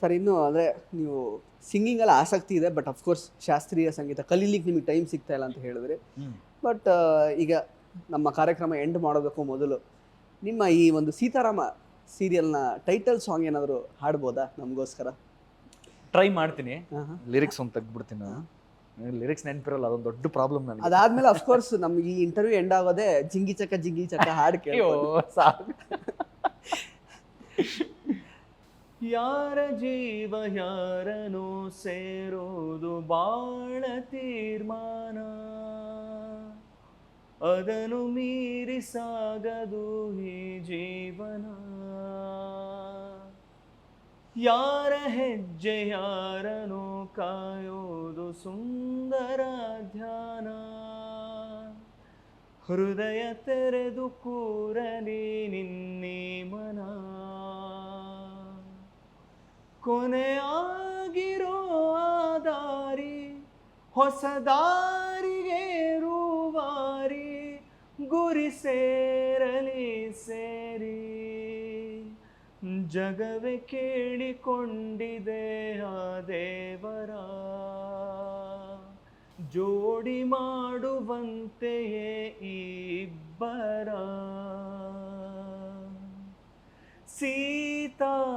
Sir ಇನ್ನು ಅಂದರೆ ನೀವು ಸಿಂಗಿಂಗಲ್ಲಿ ಆಸಕ್ತಿ ಇದೆ ಬಟ್ ಅಫ್ಕೋರ್ಸ್ ಶಾಸ್ತ್ರೀಯ ಸಂಗೀತ ಕಲೀಲಿಕ್ಕೆ ನಿಮಗೆ ಟೈಮ್ ಸಿಗ್ತಾ ಇಲ್ಲ ಅಂತ ಹೇಳಿದ್ರಿ. ಬಟ್ ಈಗ ನಮ್ಮ ಕಾರ್ಯಕ್ರಮ ಎಂಡ್ ಮಾಡೋದಕ್ಕೂ ಮೊದಲು. ನಿಮ್ಮ ಈ ಒಂದು ಸೀತಾರಾಮ ಸೀರಿಯಲ್ನ ಟೈಟಲ್ ಸಾಂಗ್ ಏನಾದರೂ ಹಾಡ್ಬೋದಾ ನಮಗೋಸ್ಕರ? ಟ್ರೈ ಮಾಡ್ತೀನಿ. ಲಿರಿಕ್ಸ್ ಒಂದು ತೆಗ್ದ್ಬಿಡ್ತೀನಿ ನಾನು. ಲಿರಿಕ್ಸ್ ನೆನಪಿರಲ್ಲ ಅದೊಂದು ದೊಡ್ಡ ಪ್ರಾಬ್ಲಮ್ ನನಗೆ. ಅದಾದ್ಮೇಲೆ ಅಫ್ಕೋರ್ಸ್ ನಮ್ಗೆ ಈ ಇಂಟರ್ವ್ಯೂ ಎಂಡ್ ಆಗೋದೇ ಜಿಂಗಿ ಚಕ್ಕ ಜಿಂಗಿ ಚಕ್ಕ ಹಾಡು ಕೇಳೋ ಸಾಕು. ಯಾರ ಜೀವ ಯಾರನು ಸೇರೋದು ಬಾಳ ತೀರ್ಮಾನ. ಅದನ್ನು ಮೀರಿ ಸಾಗದು ಈ ಜೀವನ. ಯಾರ ಹೆಜ್ಜೆ ಯಾರನು ಕಾಯೋದು ಸುಂದರ ಧ್ಯಾನ. ಹೃದಯ ತೆರೆದು ಕೂರಲಿ ನಿನ್ನೆ ಕೊನೆಯಾಗಿರೋ ದಾರಿ ಹೊಸ ದಾರಿಗೆ ರೂವಾರಿ, ಗುರಿ ಸೇರಲಿ ಸೇರಿ. ಜಗವೇ ಕೇಳಿಕೊಂಡಿದೆ ಆ ದೇವರ, ಜೋಡಿ ಮಾಡುವಂತೆಯೇ ಇಬ್ಬರ. ಸೀತಾರಾಮ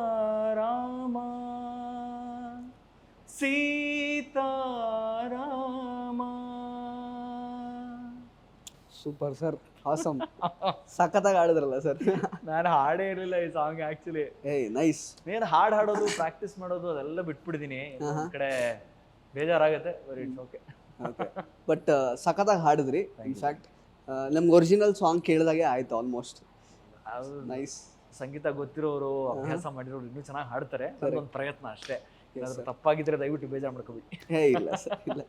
ಸೂಪರ್ ಸರ್ ಆಸಮ್ ಸಖತ್ತಾಗಿ ಹಾಡಿದ್ರಲ್ಲ ಸರ್ ನಾನು ಹಾಡೇ ಇರಲಿಲ್ಲ ಈ ಸಾಂಗ್ ಆಕ್ಚುಲಿ ಏಯ್ ನೈಸ್ ಏನು ಹಾಡು ಹಾಡೋದು ಪ್ರಾಕ್ಟೀಸ್ ಮಾಡೋದು ಅದೆಲ್ಲ ಬಿಟ್ಬಿಡ್ತೀನಿ ಒಂದ್ ಕಡೆ ಬೇಜಾರಾಗುತ್ತೆ but it's okay okay but ಸಖತ್ತಾಗಿ ಹಾಡಿದ್ರಿ ಇನ್ಫ್ಯಾಕ್ಟ್ ನಮ್ಗೆ ಒರಿಜಿನಲ್ ಸಾಂಗ್ ಕೇಳಿದಾಗೆ ಆಯ್ತು ಆಲ್ಮೋಸ್ಟ್ ನೈಸ್ ಸಂಗೀತ ಗೊತ್ತಿರೋರು ಅಭ್ಯಾಸ ಮಾಡಿರೋರು ಇನ್ನೂ ಚೆನ್ನಾಗಿ ಹಾಡ್ತಾರೆ. ಅದೊಂದು ಪ್ರಯತ್ನ ಅಷ್ಟೇ. ಏನಾದ್ರು ತಪ್ಪಾಗಿದ್ರೆ ದಯವಿಟ್ಟು ಬೇಜಾರು ಮಾಡ್ಕೋಬೇಡಿ. ಹೇ ಇಲ್ಲ ಸರ್ ಇಲ್ಲ.